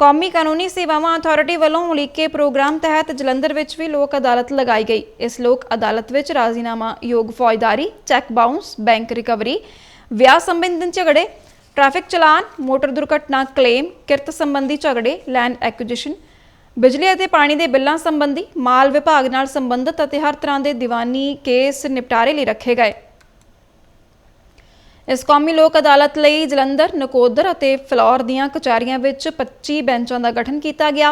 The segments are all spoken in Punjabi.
ਕੌਮੀ ਕਾਨੂੰਨੀ ਸੇਵਾਵਾਂ ਅਥਾਰਟੀ ਵੱਲੋਂ ਉਲੀਕੇ ਪ੍ਰੋਗਰਾਮ ਤਹਿਤ ਜਲੰਧਰ ਵਿੱਚ ਵੀ ਲੋਕ ਅਦਾਲਤ ਲਗਾਈ ਗਈ। ਇਸ ਲੋਕ ਅਦਾਲਤ ਵਿੱਚ ਰਾਜ਼ੀਨਾਮਾ ਯੋਗ ਫੌਜਦਾਰੀ, ਚੈੱਕ ਬਾਉਂਸ, ਬੈਂਕ ਰਿਕਵਰੀ, ਵਿਆਹ ਸੰਬੰਧੀ ਝਗੜੇ, ਟ੍ਰੈਫਿਕ ਚਲਾਨ, ਮੋਟਰ ਦੁਰਘਟਨਾ ਕਲੇਮ, ਕਿਰਤ ਸੰਬੰਧੀ ਝਗੜੇ, ਲੈਂਡ ਐਕੁਜੀਸ਼ਨ, ਬਿਜਲੀ ਅਤੇ ਪਾਣੀ ਦੇ ਬਿੱਲਾਂ ਸੰਬੰਧੀ ਮਾਲ ਵਿਭਾਗ ਨਾਲ ਸੰਬੰਧਿਤ ਅਤੇ ਹਰ ਤਰ੍ਹਾਂ ਦੇ ਦੀਵਾਨੀ ਕੇਸ ਨਿਪਟਾਰੇ ਲਈ ਰੱਖੇ ਗਏ। ਇਸ ਕੌਮੀ ਲੋਕ ਅਦਾਲਤ ਲਈ ਜਲੰਧਰ, ਨਕੋਦਰ ਅਤੇ ਫਲੌਰ ਦੀਆਂ ਕਚਹਿਰੀਆਂ ਵਿੱਚ 25 ਬੈਂਚਾਂ ਦਾ ਗਠਨ ਕੀਤਾ ਗਿਆ।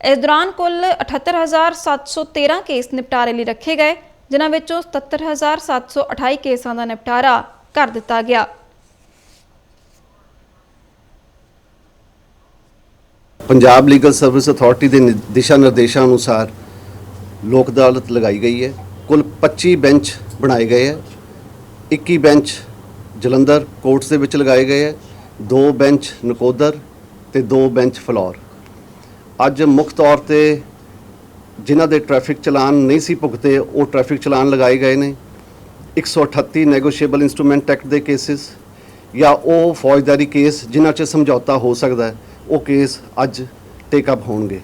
ਇਸ ਦੌਰਾਨ ਕੁੱਲ 78713 ਕੇਸ ਨਿਪਟਾਰੇ ਲਈ ਰੱਖੇ ਗਏ, ਜਿਨ੍ਹਾਂ ਵਿੱਚੋਂ 77728 ਕੇਸਾਂ ਦਾ ਨਿਪਟਾਰਾ ਕਰ ਦਿੱਤਾ ਗਿਆ। ਪੰਜਾਬ ਲੀਗਲ ਸਰਵਿਸ ਅਥਾਰਟੀ ਦੇ ਦਿਸ਼ਾ ਨਿਰਦੇਸ਼ਾਂ ਅਨੁਸਾਰ ਲੋਕ ਅਦਾਲਤ ਲਗਾਈ ਗਈ ਹੈ। ਕੁੱਲ 25 ਬੈਂਚ ਬਣਾਏ ਗਏ ਹੈ। 21 ਬੈਂਚ ਜਲੰਧਰ ਕੋਰਟਸ ਦੇ ਵਿੱਚ ਲਗਾਏ ਗਏ ਹੈ। ਦੋ ਬੈਂਚ ਨਕੋਦਰ ਤੇ ਦੋ ਬੈਂਚ ਫਲੌਰ। ਅੱਜ ਮੁੱਖ ਤੌਰ ਤੇ ਜਿਨ੍ਹਾਂ ਦੇ ਟ੍ਰੈਫਿਕ ਚਲਾਨ ਨਹੀਂ ਸੀ ਭੁਗਤੇ, ਉਹ ਟ੍ਰੈਫਿਕ ਚਲਾਨ ਲਗਾਏ ਗਏ ਨੇ। 138 ਨੈਗੋਸ਼ੀਏਬਲ ਇਨਸਟਰੂਮੈਂਟ ਐਕਟ ਦੇ ਕੇਸਿਸ ਜਾਂ ਉਹ ਫੌਜਦਾਰੀ ਕੇਸ ਜਿਨ੍ਹਾਂ 'ਚ ਸਮਝੌਤਾ ਹੋ ਸਕਦਾ ਹੈ, ਉਹ ਕੇਸ ਅੱਜ ਟੇਕ ਅਪ ਹੋਣਗੇ।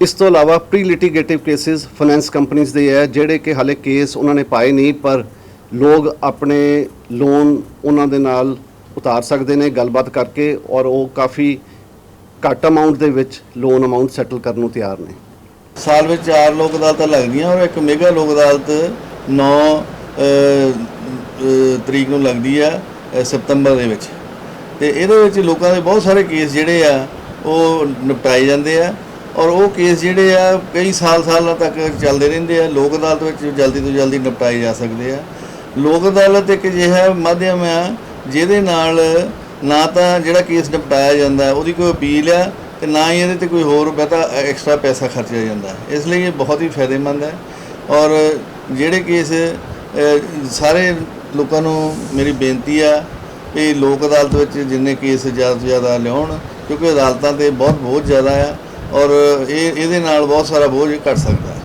ਇਸ ਤੋਂ ਇਲਾਵਾ ਪ੍ਰੀ ਲਿਟੀਗੇਟਿਵ ਕੇਸਿਸ ਫਾਈਨੈਂਸ ਕੰਪਨੀਆਂ ਦੇ ਹੈ, ਜਿਹੜੇ ਕਿ ਹਾਲੇ ਕੇਸ ਉਹਨਾਂ ਨੇ ਪਾਏ ਨਹੀਂ, ਪਰ ਲੋਕ ਆਪਣੇ ਲੋਨ ਉਹਨਾਂ ਦੇ ਨਾਲ ਉਤਾਰ ਸਕਦੇ ਨੇ ਗੱਲਬਾਤ ਕਰਕੇ ਔਰ ਉਹ ਕਾਫੀ ਘੱਟ ਅਮਾਉਂਟ ਦੇ ਵਿੱਚ ਲੋਨ ਅਮਾਉਂਟ ਸੈਟਲ ਕਰਨ ਨੂੰ ਤਿਆਰ ਨੇ। ਸਾਲ ਵਿੱਚ ਚਾਰ ਲੋਕ ਅਦਾਲਤਾਂ ਲੱਗਦੀਆਂ ਔਰ ਇੱਕ ਮੇਗਾ ਲੋਕ ਅਦਾਲਤ 9 ਤਰੀਕ ਨੂੰ ਲੱਗਦੀ ਆ ਸਤੰਬਰ ਦੇ ਵਿੱਚ। ਤੇ ਇਹਦੇ ਵਿੱਚ ਲੋਕਾਂ ਦੇ ਬਹੁਤ ਸਾਰੇ ਕੇਸ ਜਿਹੜੇ ਆ, ਉਹ ਨਿਪਟਾਏ ਜਾਂਦੇ ਆ ਔਰ ਉਹ ਕੇਸ ਜਿਹੜੇ ਆ, ਕਈ ਸਾਲ ਸਾਲਾਂ ਤੱਕ ਚੱਲਦੇ ਰਹਿੰਦੇ ਆ। ਲੋਕ ਅਦਾਲਤ ਵਿੱਚ ਜਲਦੀ ਤੋਂ ਜਲਦੀ ਨਿਪਟਾਏ ਜਾ ਸਕਦੇ ਆ। ਲੋਕ ਅਦਾਲਤ ਇੱਕ ਅਜਿਹਾ ਮਾਧਿਅਮ ਆ, ਜਿਹਦੇ ਨਾਲ ਨਾ ਤਾਂ ਜਿਹੜਾ ਕੇਸ ਨਿਪਟਾਇਆ ਜਾਂਦਾ, ਉਹਦੀ ਕੋਈ ਅਪੀਲ ਆ, ਤੇ ਨਾ ਹੀ ਇਹਦੇ ਤੇ ਕੋਈ ਹੋਰ ਬਤਾ ਐਕਸਟਰਾ ਪੈਸਾ ਖਰਚਿਆ ਜਾਂਦਾ। ਇਸ ਲਈ ਇਹ ਬਹੁਤ ਹੀ ਫਾਇਦੇਮੰਦ ਹੈ। ਔਰ ਜਿਹੜੇ ਕੇਸ ਸਾਰੇ ਲੋਕਾਂ ਨੂੰ ਮੇਰੀ ਬੇਨਤੀ ਆ ਵੀ ਲੋਕ ਅਦਾਲਤ ਵਿੱਚ ਜਿੰਨੇ ਕੇਸ ਜ਼ਿਆਦਾ ਤੋਂ ਜ਼ਿਆਦਾ ਲਿਆਉਣ, ਕਿਉਂਕਿ ਅਦਾਲਤਾਂ ਤੇ ਬਹੁਤ ਬੋਝ ਜ਼ਿਆਦਾ ਆ, ਔਰ ਇਹ, ਇਹਦੇ ਨਾਲ ਬਹੁਤ ਸਾਰਾ ਬੋਝ ਘਟ ਸਕਦਾ।